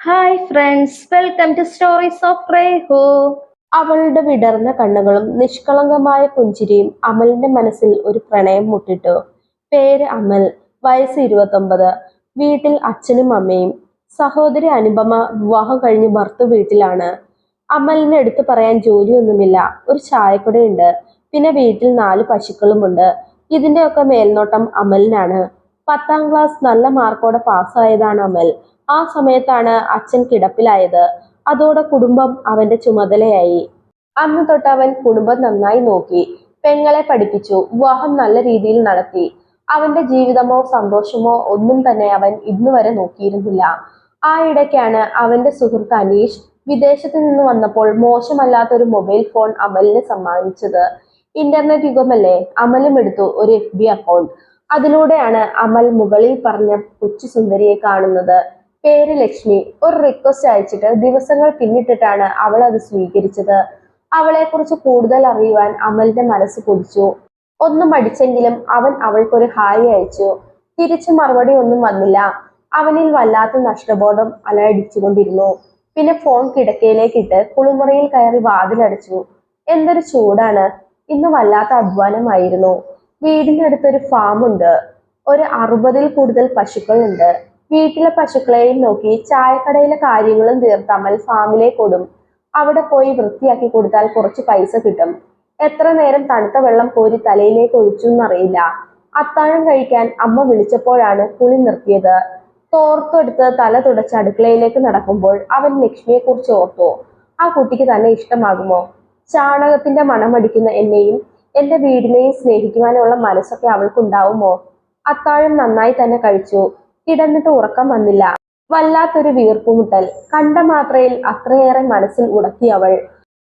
Hi friends welcome to stories of റേഹോ അവളുടെ വിടർന്ന കണ്ണുകളും നിഷ്കളങ്കമായ പുഞ്ചിരിയും അമലിന്റെ മനസ്സിൽ ഒരു പ്രണയം മുട്ടിട്ടു. പേര് അമൽ. വയസ്സ് ഇരുപത്തൊമ്പത്. വീട്ടിൽ അച്ഛനും അമ്മയും. സഹോദരി അനുപമ വിവാഹം കഴിഞ്ഞ് ഭർത്തു വീട്ടിലാണ്. അമലിന് എടുത്തു പറയാൻ ജോലിയൊന്നുമില്ല. ഒരു ചായക്കുടയുണ്ട് പിന്നെ വീട്ടിൽ നാല് പശുക്കളുമുണ്ട്. ഇതിന്റെയൊക്കെ മേൽനോട്ടം അമലിനാണ്. പത്താം ക്ലാസ് നല്ല മാർക്കോടെ പാസ്സായതാണ് അമൽ. ആ സമയത്താണ് അച്ഛൻ കിടപ്പിലായത്. അതോടെ കുടുംബം അവന്റെ ചുമതലയായി. അന്ന് തൊട്ട് അവൻ കുടുംബം നന്നായി നോക്കി. പെങ്ങളെ പഠിപ്പിച്ചു. വിവാഹം നല്ല രീതിയിൽ നടത്തി. അവന്റെ ജീവിതമോ സന്തോഷമോ ഒന്നും തന്നെ അവൻ ഇന്നുവരെ നോക്കിയിരുന്നില്ല. ആ ഇടയ്ക്കാണ് അവന്റെ സുഹൃത്ത് അനീഷ് വിദേശത്ത് നിന്ന് വന്നപ്പോൾ മോശമല്ലാത്തൊരു മൊബൈൽ ഫോൺ അമലിന് സമ്മാനിച്ചത്. ഇന്റർനെറ്റ് യുഗമല്ലേ? അമലും എടുത്തു ഒരു എഫ് ബി അക്കൗണ്ട്. അതിലൂടെയാണ് അമൽ മുകളിൽ പറഞ്ഞ കൊച്ചു സുന്ദരിയെ കാണുന്നത്. പേര് ലക്ഷ്മി. ഒരു റിക്വസ്റ്റ് അയച്ചിട്ട് ദിവസങ്ങൾ പിന്നിട്ടിട്ടാണ് അവൾ അത് സ്വീകരിച്ചത്. അവളെക്കുറിച്ച് കൂടുതൽ അറിയുവാൻ അമലിന്റെ മനസ്സ് കൊതിച്ചു. ഒന്നും അടിച്ചെങ്കിലും അവൻ അവൾക്കൊരു ഹായ് അയച്ചു. തിരിച്ചു മറുപടി ഒന്നും വന്നില്ല. അവനിൽ വല്ലാത്ത നഷ്ടബോധം അലയടിച്ചുകൊണ്ടിരുന്നു. പിന്നെ ഫോൺ കിടക്കയിലേക്ക് ഇട്ട് കുളിമുറിയിൽ കയറി വാതിലടച്ചു. എന്തൊരു ചൂടാണ്. ഇന്ന് വല്ലാത്ത അധ്വാനമായിരുന്നു. വീടിനടുത്തൊരു ഫാമുണ്ട് ഒരു അറുപതിൽ കൂടുതൽ പശുക്കളുണ്ട്. വീട്ടിലെ പശുക്കളെയും നോക്കി ചായക്കടയിലെ കാര്യങ്ങളും തീർത്ത് അമൽ ഫാമിലേക്ക് ഓടും അവിടെ പോയി വൃത്തിയാക്കി കൊടുത്താൽ കുറച്ച് പൈസ കിട്ടും. എത്ര നേരം തണുത്ത വെള്ളം കോരി തലയിലേക്ക് ഒഴിച്ചു എന്നറിയില്ല അത്താഴം കഴിക്കാൻ അമ്മ വിളിച്ചപ്പോഴാണ് കുളി നിർത്തിയത്. തോർത്തെടുത്ത് തല തുടച്ച് അടുക്കളയിലേക്ക് നടക്കുമ്പോൾ അവൻ ലക്ഷ്മിയെ കുറിച്ച് ഓർത്തു. ആ കുട്ടിക്ക് തന്നെ ഇഷ്ടമാകുമോ? ചാണകത്തിന്റെ മണമടിക്കുന്ന എന്നെയും എന്റെ വീടിനെയും സ്നേഹിക്കുവാനുള്ള മനസ്സൊക്കെ അവൾക്കുണ്ടാവുമോ? അത്താഴം നന്നായി തന്നെ കഴിച്ചു. കിടന്നിട്ട് ഉറക്കം വന്നില്ല. വല്ലാത്തൊരു വീർപ്പുമുട്ടൽ കണ്ട മാത്രയിൽ അത്രയേറെ മനസ്സിൽ ഉടക്കി അവൾ.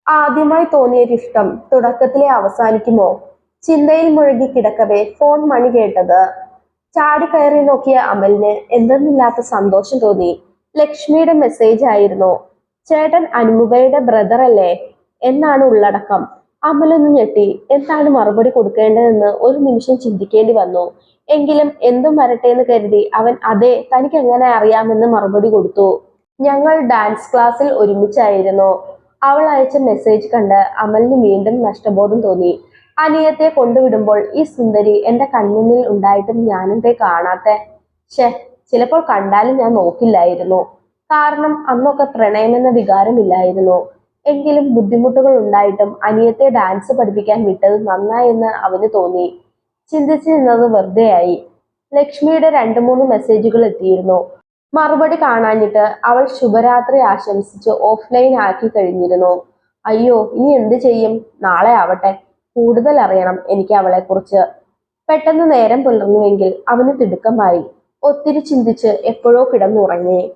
ആദ്യമായി തോന്നിയൊരിഷ്ടം തുടക്കത്തിലെ അവസാനിക്കുമോ? ചിന്തയിൽ മുഴുകി കിടക്കവേ ഫോൺ മണി കേട്ടത്. ചാടി കയറി നോക്കിയ അമലിന് എന്തെന്നില്ലാത്ത സന്തോഷം തോന്നി. ലക്ഷ്മിയുടെ മെസ്സേജ് ആയിരുന്നു ചേട്ടൻ അനുമുഖയുടെ ബ്രദറല്ലേ എന്നാണ് ഉള്ളടക്കം. അമലൊന്ന് ഞെട്ടി. എന്താണ് മറുപടി കൊടുക്കേണ്ടതെന്ന് ഒരു നിമിഷം ചിന്തിക്കേണ്ടി വന്നു. എങ്കിലും എന്തും വരട്ടെ എന്ന് കരുതി അവൻ അതെ തനിക്ക് എങ്ങനെ അറിയാമെന്ന് മറുപടി കൊടുത്തു. ഞങ്ങൾ ഡാൻസ് ക്ലാസ്സിൽ ഒരുമിച്ചായിരുന്നു. അവൾ അയച്ച മെസ്സേജ് കണ്ട് അമലിന് വീണ്ടും നഷ്ടബോധം തോന്നി. അനിയത്തെ കൊണ്ടുവിടുമ്പോൾ ഈ സുന്ദരി എന്റെ കൺമുന്നിൽ ഉണ്ടായിട്ടും ഞാനെന്തേ കാണാത്തെ? ഷെ ചിലപ്പോൾ കണ്ടാലും ഞാൻ നോക്കില്ലായിരുന്നു. കാരണം അന്നൊക്കെ പ്രണയമെന്ന വികാരമില്ലായിരുന്നു. എങ്കിലും ബുദ്ധിമുട്ടുകൾ ഉണ്ടായിട്ടും അനിയത്തെ ഡാൻസ് പഠിപ്പിക്കാൻ വിട്ടത് നന്നായെന്ന് അവന് തോന്നി. ചിന്തിച്ചു നിന്നത് വെറുതെയായി ലക്ഷ്മിയുടെ രണ്ടു മൂന്ന് മെസ്സേജുകൾ എത്തിയിരുന്നു. മറുപടി കാണാഞ്ഞിട്ട് അവൾ ശുഭരാത്രി ആശംസിച്ച് ഓഫ്ലൈൻ ആക്കി കഴിഞ്ഞിരുന്നു. അയ്യോ ഇനി എന്ത് ചെയ്യും? നാളെ ആവട്ടെ. കൂടുതൽ അറിയണം എനിക്ക് അവളെ കുറിച്ച് പെട്ടെന്ന് നേരം പുലർന്നുവെങ്കിൽ അവന് തിടുക്കമായി. ഒത്തിരി ചിന്തിച്ച് എപ്പോഴോ കിടന്നുറങ്ങി.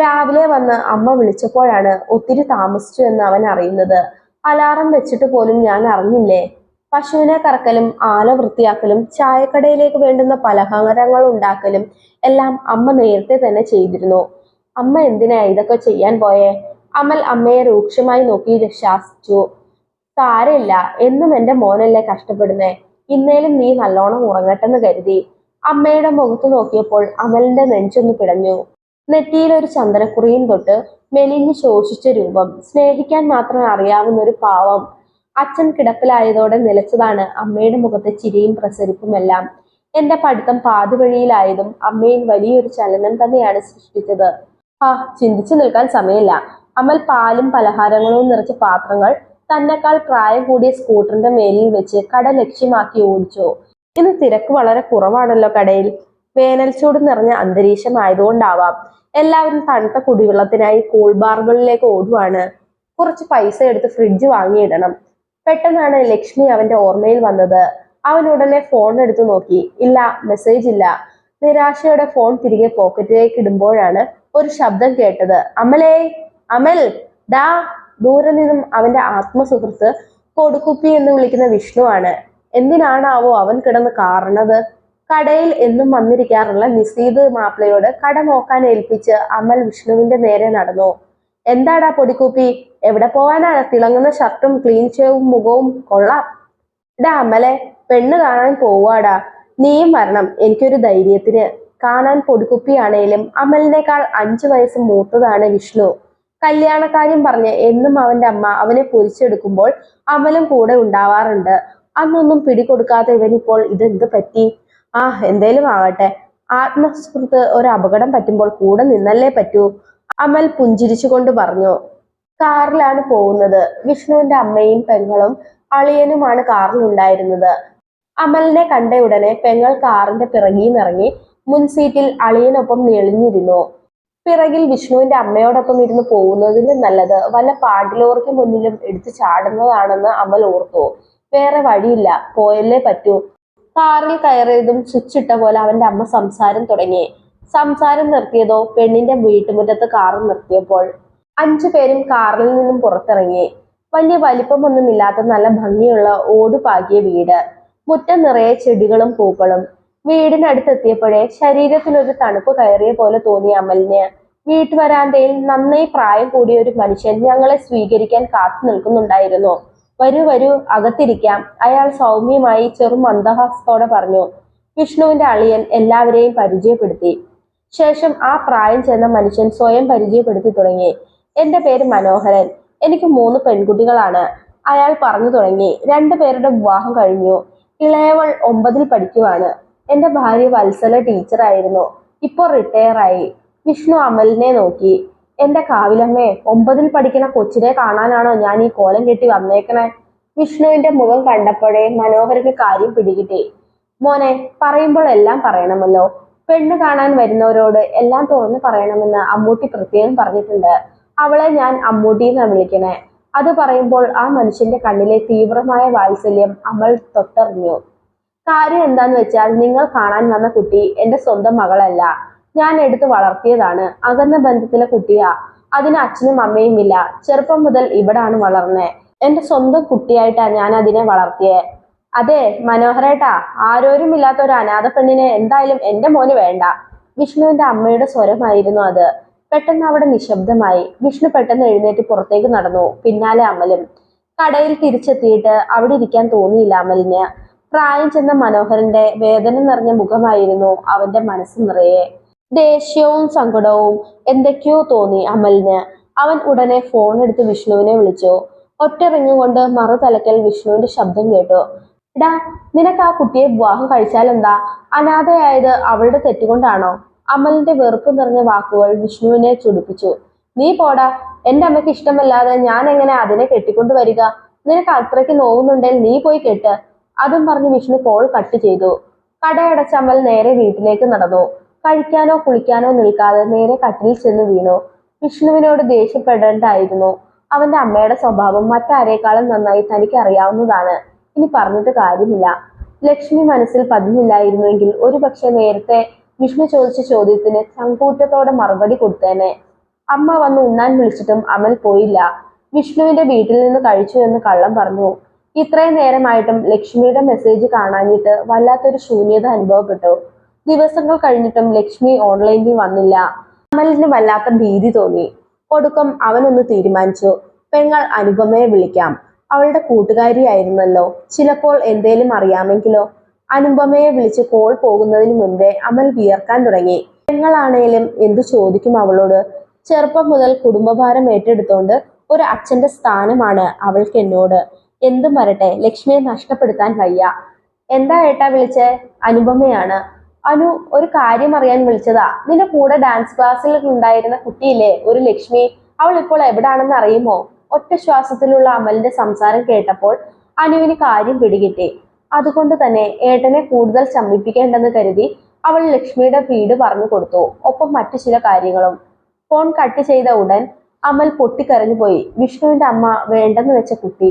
രാവിലെ വന്ന് അമ്മ വിളിച്ചപ്പോഴാണ് ഒത്തിരി താമസിച്ചു എന്ന് അവൻ അറിയുന്നത്. അലാറം വെച്ചിട്ട് പോലും ഞാൻ അറിഞ്ഞില്ലേ? പശുവിനെ കറക്കലും ആല വൃത്തിയാക്കലും ചായക്കടയിലേക്ക് വേണ്ടുന്ന പലഹാരങ്ങൾ ഉണ്ടാക്കലും എല്ലാം അമ്മ നേരത്തെ തന്നെ ചെയ്തിരുന്നു. അമ്മ എന്തിനാ ഇതൊക്കെ ചെയ്യാൻ പോയേ? അമൽ അമ്മയെ രൂക്ഷമായി നോക്കി ശാസിച്ചു സാരമില്ല എന്നും എന്റെ മോനല്ലേ കഷ്ടപ്പെടുന്നേ? ഇന്നേലും നീ നല്ലോണം ഉറങ്ങട്ടെന്ന് കരുതി. അമ്മയുടെ മുഖത്ത് നോക്കിയപ്പോൾ അമലിന്റെ നെഞ്ചൊന്ന് പിടഞ്ഞു. നെറ്റിയിൽ ഒരു ചന്ദനക്കുറിയും തൊട്ട് മെലിഞ്ഞു ശോഷിച്ച രൂപം സ്നേഹിക്കാൻ മാത്രം അറിയാവുന്ന ഒരു പാവം. അച്ഛൻ കിടപ്പിലായതോടെ നിലച്ചതാണ് അമ്മയുടെ മുഖത്തെ ചിരിയും പ്രസരിപ്പുമെല്ലാം. എന്റെ പഠിത്തം പാതിവഴിയിലായതും അമ്മയിൽ വലിയൊരു ചലനം തന്നെയാണ് സൃഷ്ടിച്ചത്. ആ ചിന്തിച്ചു നിൽക്കാൻ സമയമില്ല. അമൽ പാലും പലഹാരങ്ങളും നിറച്ച പാത്രങ്ങൾ തന്നെക്കാൾ പ്രായം കൂടിയ സ്കൂട്ടറിന്റെ മേലിൽ വെച്ച് കട ലക്ഷ്യമാക്കി ഓടിച്ചു. ഇന്ന് തിരക്ക് വളരെ കുറവാണല്ലോ കടയിൽ. വേനൽ ചൂട് നിറഞ്ഞ അന്തരീക്ഷം ആയതുകൊണ്ടാവാം എല്ലാവരും തണുത്ത കുടിവെള്ളത്തിനായി കൂൾ ബാറുകളിലേക്ക് ഓടുവാണ്. കുറച്ച് പൈസ എടുത്ത് ഫ്രിഡ്ജ് വാങ്ങിയിടണം. പെട്ടെന്നാണ് ലക്ഷ്മി അവന്റെ ഓർമ്മയിൽ വന്നത്. അവൻ ഉടനെ ഫോൺ എടുത്തു നോക്കി. ഇല്ല മെസ്സേജ് ഇല്ല. നിരാശയോടെ ഫോൺ തിരികെ പോക്കറ്റിലേക്ക് ഇടുമ്പോഴാണ് ഒരു ശബ്ദം കേട്ടത്. അമലേ അമൽ ഡാ ദൂരെ നിന്നും അവന്റെ ആത്മസുഹൃത്ത് കൊടുക്കുപ്പി എന്ന് വിളിക്കുന്ന വിഷ്ണുവാണ് എന്തിനാണാവോ അവൻ കിടന്ന് കാറണത്? കടയിൽ എന്നും വന്നിരിക്കാറുള്ള നിസീദ് മാപ്പിളയോട് കട നോക്കാൻ ഏൽപ്പിച്ച് അമൽ വിഷ്ണുവിന്റെ നേരെ നടന്നു. എന്താടാ പൊടിക്കൂപ്പി? എവിടെ പോവാനാണ് തിളങ്ങുന്ന ഷർട്ടും ക്ലീൻ ഷേവും മുഖവും കൊള്ളാം. ഡാ അമലെ പെണ്ണ് കാണാൻ പോവാടാ. നീയും വരണം എനിക്കൊരു ധൈര്യത്തിന്. കാണാൻ പൊടിക്കുപ്പിയാണേലും അമലിനേക്കാൾ അഞ്ചു വയസ്സ് മൂത്തതാണ് വിഷ്ണു. കല്യാണക്കാര്യം പറഞ്ഞ് എന്നും അവന്റെ അമ്മ അവനെ പൊരിച്ചെടുക്കുമ്പോൾ അമലും കൂടെ ഉണ്ടാവാറുണ്ട്. അന്നൊന്നും പിടികൊടുക്കാത്ത ഇവനിപ്പോൾ ഇതെന്ത് പറ്റി? ആ എന്തേലും ആവട്ടെ. ആത്മസുഹൃത്ത് ഒരു അപകടം പറ്റുമ്പോൾ കൂടെ നിന്നല്ലേ പറ്റൂ. അമൽ പുഞ്ചിരിച്ചുകൊണ്ട് പറഞ്ഞു. കാറിലാണ് പോകുന്നത്. വിഷ്ണുവിന്റെ അമ്മയും പെങ്ങളും അളിയനുമാണ് കാറിൽ ഉണ്ടായിരുന്നത് അമലിനെ കണ്ട ഉടനെ പെങ്ങൾ കാറിന്റെ പിറകിൽ നിറങ്ങി മുൻ സീറ്റിൽ അളിയനൊപ്പം ഞെളിഞ്ഞിരുന്നു പിറകിൽ വിഷ്ണുവിന്റെ അമ്മയോടൊപ്പം ഇരുന്ന് പോകുന്നതിലും നല്ലത് വല്ല പാട്ടിലോർക്ക് മുന്നിലും എടുത്തു ചാടുന്നതാണെന്ന് അമൽ ഓർത്തു. വേറെ വഴിയില്ല. പോയല്ലേ പറ്റൂ. കാറിൽ കയറിയതും സ്വിച്ച് ഇട്ട പോലെ അവന്റെ അമ്മ സംസാരം തുടങ്ങി. സംസാരം നിർത്തിയതോ പെണ്ണിന്റെ വീട്ടുമുറ്റത്ത് കാർ നിർത്തിയപ്പോൾ അഞ്ചു പേരും കാറിൽ നിന്നും പുറത്തിറങ്ങി. വലിയ വലിപ്പമൊന്നുമില്ലാത്ത നല്ല ഭംഗിയുള്ള ഓടുപാകിയ വീട്. മുറ്റം നിറയെ ചെടികളും പൂക്കളും. വീടിനടുത്തെത്തിയപ്പോഴേ ശരീരത്തിനൊരു തണുപ്പ് കയറിയ പോലെ തോന്നിയ അമലിന്. വീട്ടുവരാന്തയിൽ നന്നായി പ്രായം കൂടിയ ഒരു മനുഷ്യൻ ഞങ്ങളെ സ്വീകരിക്കാൻ കാത്തു നിൽക്കുന്നുണ്ടായിരുന്നു. വരൂ വരൂ അകത്തിരിക്കാം. അയാൾ സൗമ്യമായി ചെറു മന്ദഹാസത്തോടെ പറഞ്ഞു വിഷ്ണുവിന്റെ അളിയൻ എല്ലാവരെയും പരിചയപ്പെടുത്തി. ശേഷം ആ പ്രായം ചെന്ന മനുഷ്യൻ സ്വയം പരിചയപ്പെടുത്തി തുടങ്ങി എന്റെ പേര് മനോഹരൻ എനിക്ക് മൂന്ന് പെൺകുട്ടികളാണ്. അയാൾ പറഞ്ഞു തുടങ്ങി രണ്ടു പേരുടെ വിവാഹം കഴിഞ്ഞു ഇളയവൾ ഒമ്പതിൽ പഠിക്കുവാണ്. എന്റെ ഭാര്യ വത്സല ടീച്ചറായിരുന്നു ഇപ്പോൾ റിട്ടയർ ആയി വിഷ്ണു അമലിനെ നോക്കി എന്റെ കാവിലമ്മേ ഒമ്പതിൽ പഠിക്കുന്ന കൊച്ചിനെ കാണാനാണോ ഞാൻ ഈ കോലം കെട്ടി വന്നേക്കണേ? വിഷ്ണുവിന്റെ മുഖം കണ്ടപ്പോഴേ മനോഹരന് കാര്യം പിടികിട്ടി. മോനെ പറയുമ്പോൾ എല്ലാം പറയണമല്ലോ. പെണ്ണ് കാണാൻ വരുന്നവരോട് എല്ലാം തുറന്നു പറയണമെന്ന് അമ്മൂട്ടി പ്രത്യേകം പറഞ്ഞിട്ടുണ്ട്. അവളെ ഞാൻ അമ്മൂട്ടി എന്നാണ് വിളിക്കണേ. അത് പറയുമ്പോൾ ആ മനുഷ്യന്റെ കണ്ണിലെ തീവ്രമായ വാത്സല്യം അമൽ തൊട്ടറിഞ്ഞു. കാര്യം എന്താന്ന് വെച്ചാൽ നിങ്ങൾ കാണാൻ വന്ന കുട്ടി എന്റെ സ്വന്തം മകളല്ല. ഞാൻ എടുത്തു വളർത്തിയതാണ്. അകന്ന ബന്ധത്തിലെ കുട്ടിയാ. അതിന് അച്ഛനും അമ്മയും ഇല്ല. ചെറുപ്പം മുതൽ ഇവിടാണ് വളർന്നേ. എന്റെ സ്വന്തം കുട്ടിയായിട്ടാ ഞാൻ അതിനെ വളർത്തിയേ. അതെ മനോഹരേട്ടാ. ആരോരും ഇല്ലാത്ത ഒരു അനാഥ പെണ്ണിനെ എന്തായാലും എന്റെ മോന് വേണ്ട. വിഷ്ണുവിന്റെ അമ്മയുടെ സ്വരമായിരുന്നു അത്. പെട്ടെന്ന് അവിടെ നിശബ്ദമായി. വിഷ്ണു പെട്ടെന്ന് എഴുന്നേറ്റ് പുറത്തേക്ക് നടന്നു. പിന്നാലെ അമലും. കടയിൽ തിരിച്ചെത്തിയിട്ട് അവിടെ ഇരിക്കാൻ തോന്നിയില്ല അമലിന്. പ്രായം ചെന്ന മനോഹരന്റെ വേദന നിറഞ്ഞ മുഖമായിരുന്നു അവന്റെ മനസ്സ് നിറയെ. ദേഷ്യവും സങ്കടവും എന്തൊക്കെയോ തോന്നി അമലിന്. അവൻ ഉടനെ ഫോൺ എടുത്ത് വിഷ്ണുവിനെ വിളിച്ചു. ഒറ്റ റിങ് കൊണ്ട് മറുതലക്കൽ വിഷ്ണുവിന്റെ ശബ്ദം കേട്ടു. എടാ നിനക്ക് ആ കുട്ടിയെ വിവാഹം കഴിച്ചാൽ എന്താ? അനാഥയായത് അവളുടെ തെറ്റുകൊണ്ടാണോ അമലിന്റെ വെറുപ്പ് നിറഞ്ഞ വാക്കുകൾ വിഷ്ണുവിനെ ചുടിപ്പിച്ചു. നീ പോടാ എന്റെ അമ്മയ്ക്ക് ഇഷ്ടമല്ലാതെ ഞാൻ എങ്ങനെ അതിനെ കെട്ടിക്കൊണ്ട് വരിക? നിനക്ക് അത്രയ്ക്ക് നോവുന്നുണ്ടെങ്കിൽ നീ പോയി കെട്ട്. അതും പറഞ്ഞ് വിഷ്ണു കോൾ കട്ട് ചെയ്തു. കടയടച്ച അമൽ നേരെ വീട്ടിലേക്ക് നടന്നു. കഴിക്കാനോ കുളിക്കാനോ നിൽക്കാതെ നേരെ കട്ടിലിൽ ചെന്ന് വീണു. വിഷ്ണുവിനോട് ദേഷ്യപ്പെടേണ്ടായിരുന്നു. അവന്റെ അമ്മയുടെ സ്വഭാവം മറ്റാരേക്കാളും നന്നായി തനിക്ക് അറിയാവുന്നതാണ് ഇനി പറഞ്ഞിട്ട് കാര്യമില്ല. ലക്ഷ്മി മനസ്സിൽ പതിഞ്ഞില്ലായിരുന്നുവെങ്കിൽ ഒരുപക്ഷെ നേരത്തെ വിഷ്ണു ചോദിച്ച ചോദ്യത്തിന് സങ്കൂറ്റത്തോടെ മറുപടി കൊടുത്തേനെ. അമ്മ വന്ന് ഉണ്ണാൻ വിളിച്ചിട്ടും അമൽ പോയില്ല. വിഷ്ണുവിന്റെ വീട്ടിൽ നിന്ന് കഴിച്ചു എന്ന് കള്ളം പറഞ്ഞു. ഇത്രയും നേരമായിട്ടും ലക്ഷ്മിയുടെ മെസ്സേജ് കാണാഞ്ഞിട്ട് വല്ലാത്തൊരു ശൂന്യത അനുഭവപ്പെട്ടു. ദിവസങ്ങൾ കഴിഞ്ഞിട്ടും ലക്ഷ്മി ഓൺലൈനിൽ വന്നില്ല. അമലിന് വല്ലാത്ത ഭീതി തോന്നി. ഒടുക്കം അവനൊന്ന് തീരുമാനിച്ചു. പെങ്ങൾ അനുപമയെ വിളിക്കാം. അവളുടെ കൂട്ടുകാരിയായിരുന്നല്ലോ. ചിലപ്പോൾ എന്തേലും അറിയാമെങ്കിലോ? അനുപമയെ വിളിച്ച് കോൾ പോകുന്നതിന് മുൻപേ അമൽ വിയർക്കാൻ തുടങ്ങി. പെങ്ങളാണേലും എന്തു ചോദിക്കും അവളോട്? ചെറുപ്പം മുതൽ കുടുംബഭാരം ഏറ്റെടുത്തോണ്ട് ഒരു അച്ഛന്റെ സ്ഥാനമാണ് അവൾക്ക് എന്നോട്. എന്തും വരട്ടെ ലക്ഷ്മിയെ നഷ്ടപ്പെടുത്താൻ വയ്യ. എന്താ ഏട്ടാ വിളിച്ചേ? അനുപമയാണ്. അനു ഒരു കാര്യം അറിയാൻ വിളിച്ചതാ. നിന്റെ കൂടെ ഡാൻസ് ക്ലാസ്സിൽ ഉണ്ടായിരുന്ന കുട്ടിയില്ലേ ഒരു ലക്ഷ്മി? അവൾ ഇപ്പോൾ എവിടാണെന്ന് അറിയുമോ? ഒറ്റ ശ്വാസത്തിലുള്ള അമലിന്റെ സംസാരം കേട്ടപ്പോൾ അനുവിന് കാര്യം പിടികിട്ടി. അതുകൊണ്ട് തന്നെ ഏട്ടനെ കൂടുതൽ ശമിപ്പിക്കേണ്ടെന്ന് കരുതി അവൾ ലക്ഷ്മിയുടെ വീട് പറഞ്ഞു കൊടുത്തു. ഒപ്പം മറ്റു ചില കാര്യങ്ങളും. ഫോൺ കട്ട് ചെയ്ത ഉടൻ അമൽ പൊട്ടിക്കരഞ്ഞു പോയി. വിഷ്ണുവിന്റെ അമ്മ വേണ്ടെന്ന് വെച്ച കുട്ടി.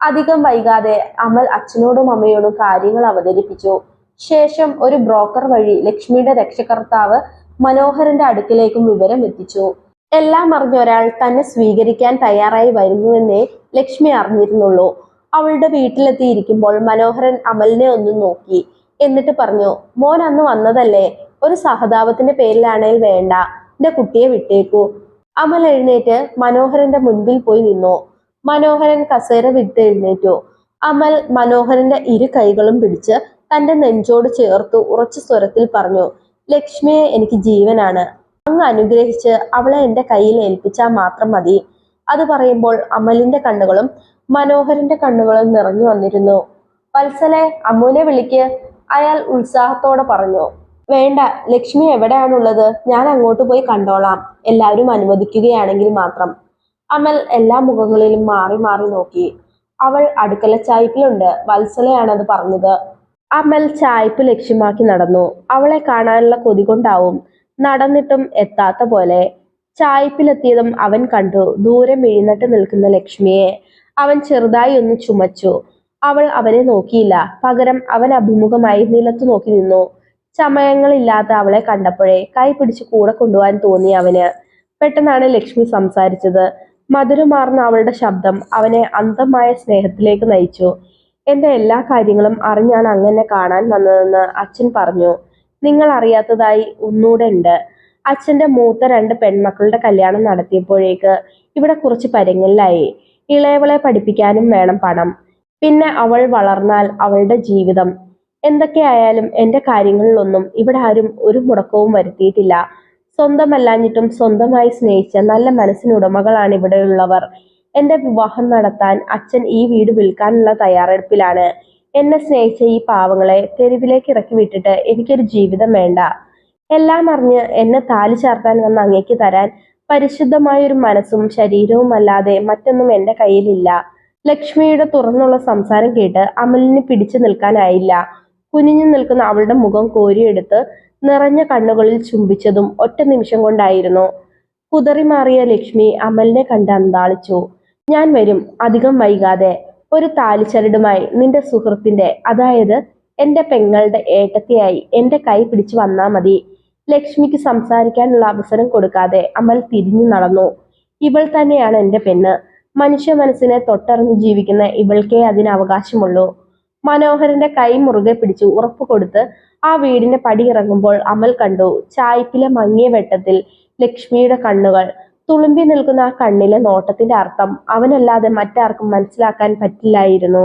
അധികം വൈകാതെ അമൽ അച്ഛനോടും അമ്മയോടും കാര്യങ്ങൾ അവതരിപ്പിച്ചു. ശേഷം ഒരു ബ്രോക്കർ വഴി ലക്ഷ്മിയുടെ രക്ഷകർത്താവ് മനോഹരന്റെ അടുക്കിലേക്കും വിവരം എത്തിച്ചു. എല്ലാം അറിഞ്ഞ ഒരാൾ തന്നെ സ്വീകരിക്കാൻ തയ്യാറായി വരുന്നുവെന്നേ ലക്ഷ്മി അറിഞ്ഞിരുന്നുള്ളൂ. അവളുടെ വീട്ടിലെത്തിയിരിക്കുമ്പോൾ മനോഹരൻ അമലിനെ ഒന്നും നോക്കി. എന്നിട്ട് പറഞ്ഞു മോൻ അന്ന് വന്നതല്ലേ? ഒരു സഹതാപത്തിന്റെ പേരിലാണേൽ വേണ്ട. എന്റെ കുട്ടിയെ വിട്ടേക്കൂ. അമൽ എഴുന്നേറ്റ് മനോഹരന്റെ മുൻപിൽ പോയി നിന്നു. മനോഹരൻ കസേര വിട്ട് എഴുന്നേറ്റു. അമൽ മനോഹരന്റെ ഇരു കൈകളും പിടിച്ച് തന്റെ നെഞ്ചോട് ചേർത്തു ഉറച്ച സ്വരത്തിൽ പറഞ്ഞു ലക്ഷ്മിയെ എനിക്ക് ജീവനാണ്. അങ്ങ് അനുഗ്രഹിച്ച് അവളെ എന്റെ കയ്യിൽ ഏൽപ്പിച്ചാൽ മാത്രം മതി. അത് പറയുമ്പോൾ അമലിന്റെ കണ്ണുകളും മനോഹരന്റെ കണ്ണുകളും നിറഞ്ഞു വന്നിരുന്നു. വത്സലെ അമ്മുവിനെ വിളിക്ക്. അയാൾ ഉത്സാഹത്തോടെ പറഞ്ഞു വേണ്ട ലക്ഷ്മി എവിടെയാണുള്ളത്? ഞാൻ അങ്ങോട്ട് പോയി കണ്ടോളാം. എല്ലാവരും അനുവദിക്കുകയാണെങ്കിൽ മാത്രം. അമൽ എല്ലാ മുഖങ്ങളിലും മാറി മാറി നോക്കി. അവൾ അടുക്കള ചായ്പിലുണ്ട്. വത്സലയാണത് പറഞ്ഞത്. അമൽ ചായ്പ് ലക്ഷ്യമാക്കി നടന്നു. അവളെ കാണാനുള്ള കൊതി കൊണ്ടാവും നടന്നിട്ടും എത്താത്ത പോലെ. ചായ്പിലെത്തിയതും അവൻ കണ്ടു. ദൂരെ മിഴുന്നിട്ട് നിൽക്കുന്ന ലക്ഷ്മിയെ അവൻ ചെറുതായി ഒന്ന് ചുമച്ചു. അവൾ അവനെ നോക്കിയില്ല. പകരം അവൻ അഭിമുഖമായി നിലത്തു നോക്കി നിന്നു. ചമയങ്ങളില്ലാത്ത അവളെ കണ്ടപ്പോഴേ കൈ പിടിച്ച് കൂടെ കൊണ്ടുപോകാൻ തോന്നി അവന്. പെട്ടെന്നാണ് ലക്ഷ്മി സംസാരിച്ചത്. മധുരമാർന്ന അവളുടെ ശബ്ദം അവനെ അന്ധമായ സ്നേഹത്തിലേക്ക് നയിച്ചു. എന്റെ എല്ലാ കാര്യങ്ങളും അറിഞ്ഞാണ് അങ്ങനെ കാണാൻ വന്നതെന്ന് അച്ഛൻ പറഞ്ഞു. നിങ്ങൾ അറിയാത്തതായി ഒന്നുകൂടെ ഉണ്ട്. അച്ഛന്റെ മൂത്ത രണ്ട് പെൺമക്കളുടെ കല്യാണം നടത്തിയപ്പോഴേക്ക് ഇവിടെ കുറച്ച് പരങ്ങലിലായി. ഇളയവളെ പഠിപ്പിക്കാനും വേണം പണം. പിന്നെ അവൾ വളർന്നാൽ അവളുടെ ജീവിതം. എന്തൊക്കെയായാലും എന്റെ കാര്യങ്ങളിലൊന്നും ഇവിടെ ആരും ഒരു മുടക്കവും വരുത്തിയിട്ടില്ല. സ്വന്തമല്ലാഞ്ഞിട്ടും സ്വന്തമായി സ്നേഹിച്ച നല്ല മനസ്സിനുടമകളാണ് ഇവിടെയുള്ളവർ. എന്റെ വിവാഹം നടത്താൻ അച്ഛൻ ഈ വീട് വിൽക്കാനുള്ള തയ്യാറെടുപ്പിലാണ്. എന്നെ സ്നേഹിച്ച ഈ പാവങ്ങളെ തെരുവിലേക്ക് ഇറക്കി വിട്ടിട്ട് എനിക്കൊരു ജീവിതം വേണ്ട. എല്ലാം അറിഞ്ഞ് എന്നെ താലി ചേർത്താൻ വന്ന അങ്ങേക്ക് തരാൻ പരിശുദ്ധമായ ഒരു മനസ്സും ശരീരവും അല്ലാതെ മറ്റൊന്നും എന്റെ കയ്യിലില്ല. ലക്ഷ്മിയുടെ തുറന്നുള്ള സംസാരം കേട്ട് അമലിന് പിടിച്ചു നിൽക്കാനായില്ല. കുനിഞ്ഞു നിൽക്കുന്ന അവളുടെ മുഖം കോരിയെടുത്ത് നിറഞ്ഞ കണ്ണുകളിൽ ചുംബിച്ചതും ഒറ്റ നിമിഷം കൊണ്ടായിരുന്നു. കുതറിമാറിയ ലക്ഷ്മി അമലിനെ കണ്ട് അന്താളിച്ചു. ഞാൻ വരും. അധികം വൈകാതെ. ഒരു താലിച്ചരടുമായി നിന്റെ സുഹൃത്തിന്റെ അതായത് എന്റെ പെങ്ങളുടെ ഏട്ടത്തിയായി എന്റെ കൈ പിടിച്ചു വന്നാ മതി. ലക്ഷ്മിക്ക് സംസാരിക്കാനുള്ള അവസരം കൊടുക്കാതെ അമൽ തിരിഞ്ഞു നടന്നു. ഇവൾ തന്നെയാണ് എന്റെ പെണ്ണ്. മനുഷ്യ മനസ്സിനെ തൊട്ടറിഞ്ഞ് ജീവിക്കുന്ന ഇവൾക്കേ അതിന് അവകാശമുള്ളൂ. മനോഹരന്റെ കൈ മുറുകെ പിടിച്ചു ഉറപ്പ് കൊടുത്ത് ആ വീടിന്റെ പടി ഇറങ്ങുമ്പോൾ അമൽ കണ്ടു ചായ്പിലെ മങ്ങിയ വെട്ടത്തിൽ ലക്ഷ്മിയുടെ കണ്ണുകൾ തുളുമ്പി നിൽക്കുന്ന ആ കണ്ണിലെ നോട്ടത്തിന്റെ അർത്ഥം അവനല്ലാതെ മറ്റാർക്കും മനസ്സിലാക്കാൻ പറ്റില്ലായിരുന്നു.